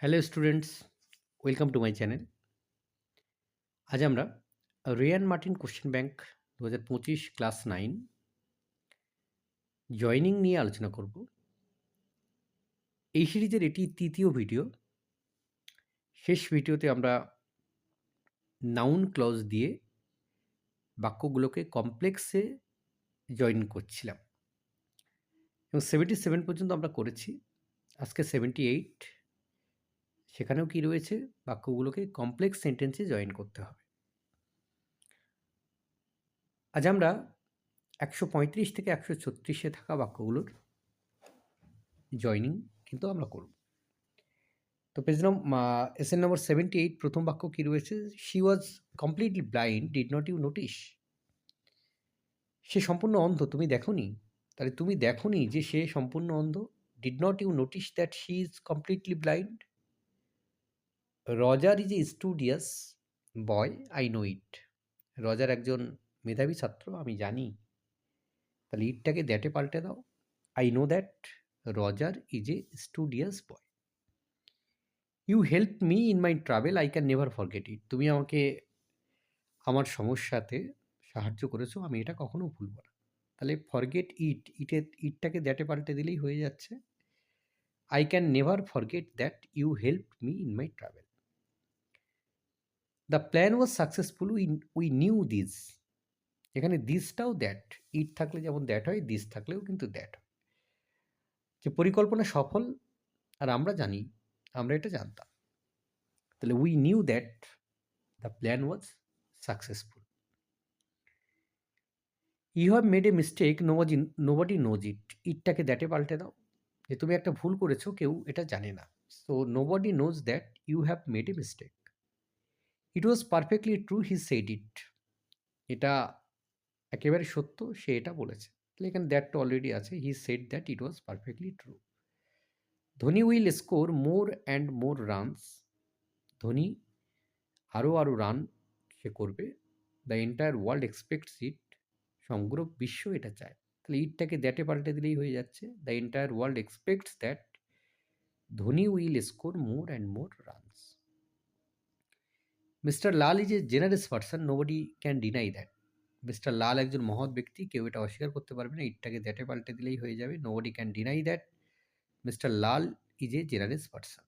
Hello students welcome to my channel আজ আমরা Riyan Martin question bank দু হাজার পঁচিশ ক্লাস নাইন জয়নিং নিয়ে আলোচনা করব। এই সিরিজের এটি তৃতীয় ভিডিও শেষ ভিডিওতে আমরা নাউন ক্লজ দিয়ে বাক্যগুলোকে কমপ্লেক্সে জয়েন করছিলাম। এবং সেভেন্টি সেভেন পর্যন্ত আমরা করেছি। আজকে সেভেন্টি এইট সেখানেও কি রয়েছে? বাক্যগুলোকে কমপ্লেক্স সেন্টেন্সে জয়েন করতে হবে। আজ আমরা একশো পঁয়ত্রিশ থেকে একশো ছত্রিশে থাকা বাক্যগুলোর জয়নিং কিন্তু আমরা করব। তো page number S N number seventy eight প্রথম বাক্য কী রয়েছে? She was completely blind did not you notice সে সম্পূর্ণ অন্ধ, তুমি দেখো নি তাহলে তুমি দেখোনি যে সে সম্পূর্ণ অন্ধ did not you notice that she is completely blind Roger is a studious boy I know it Roger একজন মেধাবী ছাত্র, আমি জানি। তাহলে ইটটাকে দ্যাটে পাল্টে দাও। I know that Roger is a studious boy you help me in my travel I can never forget it তুমি আমাকে আমার সমস্যাতে সাহায্য করেছ, আমি এটা কখনো ভুলব না। তাহলে ফরগেট ইট ইটে ইটটাকে দ্যাটে পাল্টে দিলেই হয়ে যাচ্ছে। I can never forget that you help me in my travel the plan was successful we we knew this এখানে দিসটাও দ্যাট ইট থাকলে যেমন দ্যাট হয় দিস থাকলেও কিন্তু দ্যাট যে পরিকল্পনা সফল, আর আমরা জানি, আমরা এটা জানতাম। তাহলে we knew that the plan was successful you have made a mistake nobody nobody knows it ইটটাকে দ্যাটে পাল্টে দাও। যে তুমি একটা ভুল করেছ, কেউ এটা জানে না। So nobody knows that you have made a mistake it was perfectly true he said it এটা একেবারে সত্য, সে এটা বলেছে। তাহলে এখানে দ্যাটটা অলরেডি আছে। He said that it was perfectly true Dhoni will score more and more runs Dhoni আরও আরও রান সে করবে। The entire world expects it সমগ্র বিশ্ব এটা চায়। তাহলে ইটটাকে দ্যাটে পাল্টে দিলেই হয়ে যাচ্ছে। The entire world expects that Dhoni will score more and more runs mister Lal is a generous person nobody can deny that mister Lal একজন মহৎ ব্যক্তি, কেউ এটা অস্বীকার করতে পারবে না। ইটটাকে দ্যাটে পাল্টে দিলেই হয়ে যাবে। Nobody can deny that mister Lal is a generous person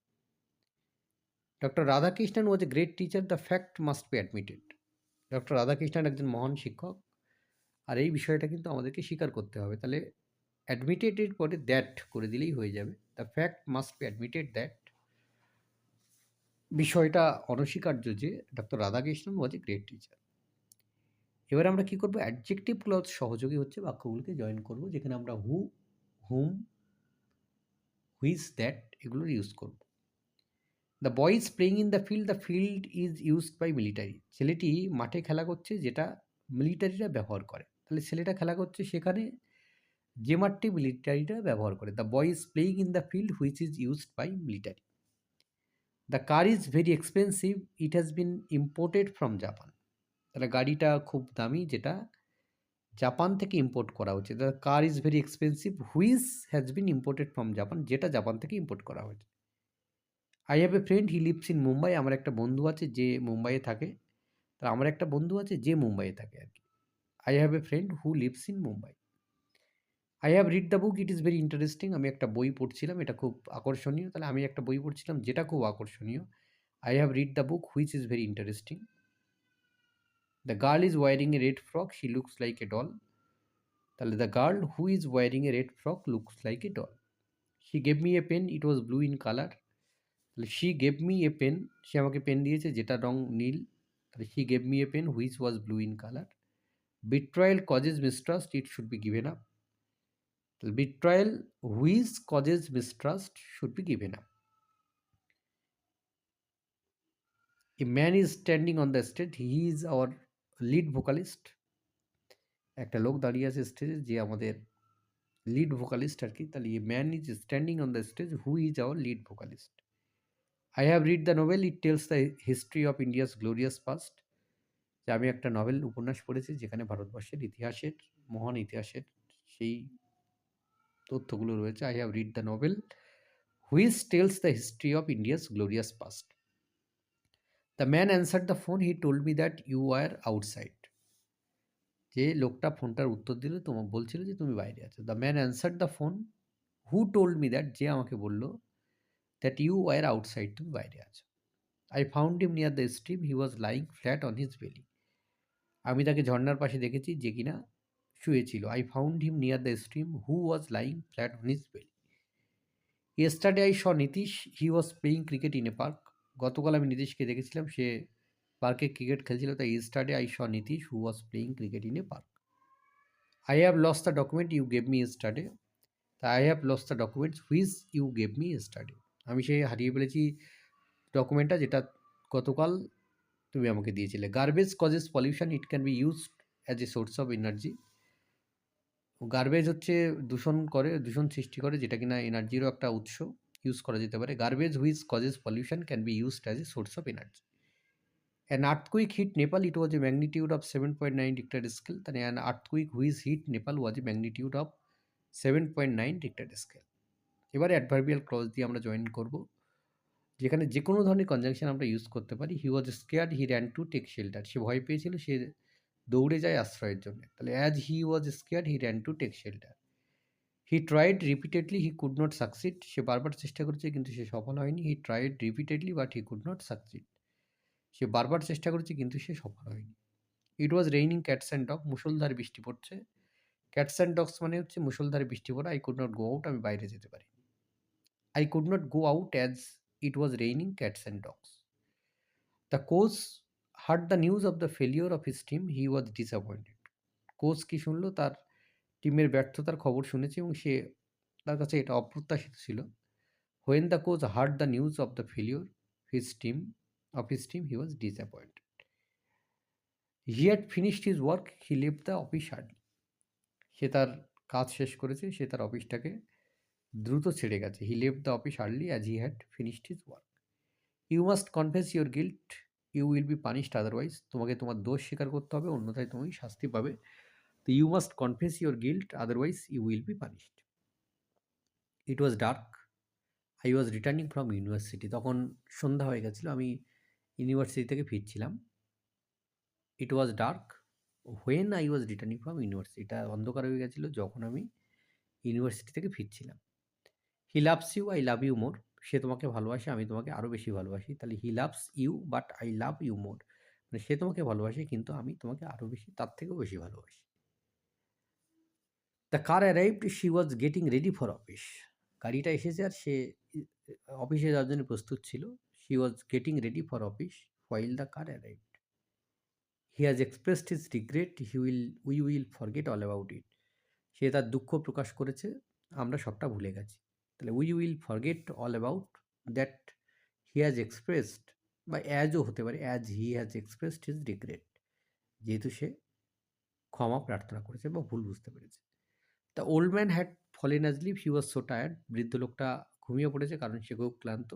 doctor Radhakrishnan was a great teacher the fact must be admitted doctor Radhakrishnan একজন মহান শিক্ষক। আর এই বিষয়টা কিন্তু আমাদেরকে স্বীকার করতে হবে। তাহলে অ্যাডমিটেডের পরে দ্যাট করে দিলেই হয়ে যাবে। The fact must be admitted that বিষয়টা অনস্বীকার্য যে doctor Radhakrishnan was a great teacher এবার আমরা কি করব? অ্যাডজেক্টিভ ক্লজ সহযোগী হচ্ছে বাক্যগুলোকে জয়েন করব, যেখানে আমরা হু হুম হুইজ দ্যাট এগুলোর ইউজ করব। The boy is playing in the field the field is used by military ছেলেটি মাঠে খেলা করছে, যেটা মিলিটারিরা ব্যবহার করে। তাহলে ছেলেটা খেলা করছে সেখানে, যে মাঠটি মিলিটারিরা ব্যবহার করে। The boy is playing in the field which is used by military the car is very expensive it has been imported from Japan তাহলে গাড়িটা খুব দামি যেটা জাপান থেকে ইম্পোর্ট করা হচ্ছে। The car is very expensive whose has been imported from Japan যেটা Japan থেকে ইম্পোর্ট করা হয়েছে। I have a friend he lives in Mumbai আমার একটা বন্ধু আছে যে মুম্বাইয়ে থাকে। তা আমার একটা বন্ধু আছে যে মুম্বাইয়ে থাকে আর কি। I have a friend who lives in Mumbai I have read the book it is very interesting আমি একটা বই পড়ছিলাম। এটা খুব আকর্ষণীয়। তাহলে আমি একটা বই পড়ছিলাম যেটা খুব আকর্ষণীয়। I have read the book which is very interesting the girl is wearing a red frock she looks like a doll তাহলে the girl who is wearing a red frock looks like a doll she gave me a pen it was blue in colour তাহলে she gave me a pen সে আমাকে pen দিয়েছে। যেটা রং নীল। তাহলে she gave me a pen which was blue in colour betrayal causes mistrust it should be given up Betrayal which causes mistrust should be given up. A man is standing on the stage. He is our lead vocalist. একটা লোক দাঁড়িয়ে আছে স্টেজে যে আমাদের lead vocalist আর কি, তাহলে a man is standing on the stage who is our lead vocalist I have read the novel it tells the history of India's glorious past যে আমি একটা নভেল উপন্যাস পড়েছি, যেখানে ভারতবর্ষের ইতিহাসের, মহান ইতিহাসের সেই তথ্যগুলো রয়েছে। I have read the novel which tells the history of India's glorious past the man answer the phone he told me that you are outside যে লোকটা ফোনটার উত্তর দিল তোমার বলছিল যে তুমি বাইরে আছো। The man answer the phone who told me that যে আমাকে বলল দ্যাট ইউ আর আউটসাইড তুমি বাইরে আছো। I found him near the stream he was lying flat on his belly আমি তাকে ঝর্নার পাশে দেখেছি, যে কিনা শুয়েছিল। I found him near the stream who was lying flat on his belly yesterday I saw Nitish he was playing cricket in a park গতকাল আমি নীতিশকে দেখেছিলাম। সে পার্কে ক্রিকেট খেলছিল। তাই yesterday I saw Nitish who was playing cricket in a park I have lost the document you gave me yesterday তা I have lost the documents whose you gave me yesterday আমি সে হারিয়ে ফেলেছি ডকুমেন্টটা যেটা গতকাল তুমি আমাকে দিয়েছিলে। Garbage causes pollution it can be used as a source of energy garbage হচ্ছে দূষণ করে, দূষণ সৃষ্টি করে, যেটা কিনা এনার্জিরও একটা উৎস ইউজ করা যেতে পারে। Garbage which causes pollution can be used as a source of energy an earthquake hit Nepal it was a magnitude of seven point nine Richter scale তাহলে an earthquake whose hit Nepal was a magnitude of seven point nine Richter scale এবারে adverbial clause দিয়ে আমরা join করব। যেখানে যে কোনো ধরনের conjunction আমরা ইউজ করতে পারি। He was scared he ran to take shelter সে ভয় পেয়েছিল, সে দৌড়ে যায় আশ্রয়ের জন্য। তাহলে as he was scare he ran to take shelter he tried repeatedly he could not succeed সে বারবার চেষ্টা করেছে, কিন্তু সে সফল হয়নি। He tried repeatedly but he could not succeed সে বারবার চেষ্টা করেছে, কিন্তু সে সফল হয়নি। It was raining cats and dog মুসলধারে বৃষ্টি পড়ছে। ক্যাটস অ্যান্ড ডগস মানে হচ্ছে মুসলধারে বৃষ্টি পড়া। I could not go out আমি বাইরে যেতে পারি I could not go out as it was raining cats and dogs the coach heard the news of the failure of his team he was disappointed coach কি শুনলো? তার টিমের ব্যর্থতার খবর শুনেছে এবং সে, তার কাছে এটা অপ্রত্যাশিত ছিল। When the coach heard the news of the failure his team of his team he was disappointed he had finished his work he leave the office hardly সে তার কাজ শেষ করেছে, সে তার অফিসটাকে দ্রুত ছেড়ে গেছে। He Lev the office early as he had finished his work you must confess your guilt you will be punished otherwise তোমাকে তোমার দোষ স্বীকার করতে হবে, অন্যথায় তুমি শাস্তি পাবে। তো you must confess your guilt otherwise you will be punished it was dark I was returning from university তখন সন্ধ্যা হয়ে গেছিল, আমি ইউনিভার্সিটি থেকে ফিরছিলাম। It was dark when I was returning from university এটা অন্ধকার হয়ে গেছিল, যখন আমি ইউনিভার্সিটি থেকে ফিরছিলাম। He loves you I love you more সে তোমাকে ভালোবাসে, আমি তোমাকে আরও বেশি ভালোবাসি। তাহলে he loves you but I love you more মানে সে তোমাকে ভালোবাসে, কিন্তু আমি তোমাকে আরও বেশি, তার থেকেও বেশি ভালোবাসি। The car arrived she was getting ready for office গাড়িটা এসেছে আর সে অফিসে যাওয়ার জন্য প্রস্তুত ছিল। She was getting ready for office while the car arrived he has expressed his regret he will we will forget all about it সে তার দুঃখ প্রকাশ করেছে, আমরা সবটা ভুলে গেছি। তাহলে we will forget all about that he has expressed বা অ্যাজও হতে পারে as he has expressed his regret যেহেতু সে ক্ষমা প্রার্থনা করেছে বা ভুল বুঝতে পেরেছে। The old man had fallen asleep he was so tired বৃদ্ধ লোকটা ঘুমিয়ে পড়েছে কারণ সে খুব ক্লান্ত।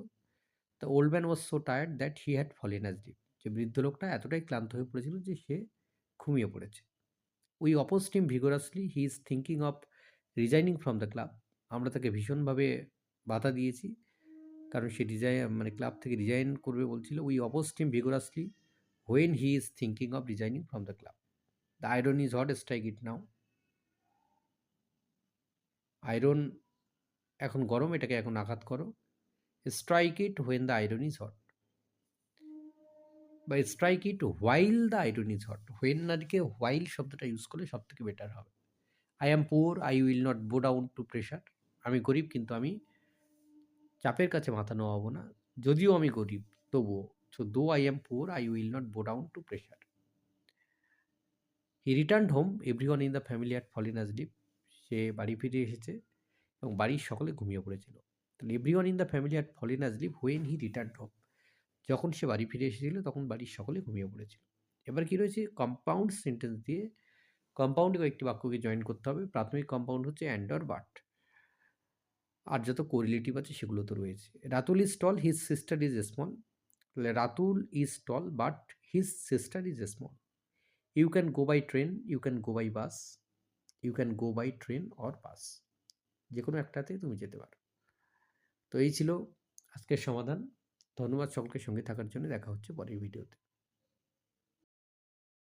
The old man was so tired that he had fallen asleep যে বৃদ্ধ লোকটা এতটাই ক্লান্ত হয়ে পড়েছিল যে সে ঘুমিয়ে পড়েছে। We oppose him vigorously he is thinking of resigning from the club আমরা তাকে ভীষণভাবে বাধা দিয়েছি। কারণ সে ডিজাইন মানে ক্লাব থেকে রিজাইন করবে বলছিল we oppose him vigorously when he is thinking of resigning from the club the iron is hot strike it now iron এখন গরম, এটাকে এখন আঘাত করো। Strike it when the iron is hot বা strike it while the iron is hot when নারীকে while শব্দটা use করলে সব থেকে বেটার হবে। I am poor I will not bow down to pressure আমি গরিব, কিন্তু আমি চাপের কাছে মাথা নোয়াবো না। যদিও আমি গরিব, তবুও। So though I am poor I will not bow down to pressure he return home everyone in the family had fallen deep সে বাড়ি ফিরে এসেছে এবং বাড়ির সকলে ঘুমিয়ে পড়েছিল। তাহলে everyone in the family had fallen leave when he return home যখন সে বাড়ি ফিরে এসেছিল, তখন বাড়ির সকলে ঘুমিয়ে পড়েছিল। এবার কী রয়েছে? কম্পাউন্ড সেন্টেন্স দিয়ে কম্পাউন্ডে কয়েকটি বাক্যকে জয়েন করতে হবে। প্রাথমিক কম্পাউন্ড হচ্ছে অ্যান্ড অর বাট আর যত কোরিলেটিভ আছে সেগুলো তো রয়েছে Ratul is tall his sister is small তাহলে Ratul is tall but his sister is small you can go by train you can go by bus you can go by train or bus যে কোনো একটাতে তুমি যেতে পারো তো এই ছিল আজকের সমাধান। ধন্যবাদ সকলকে সঙ্গে থাকার জন্য। দেখা হচ্ছে পরের ভিডিওতে।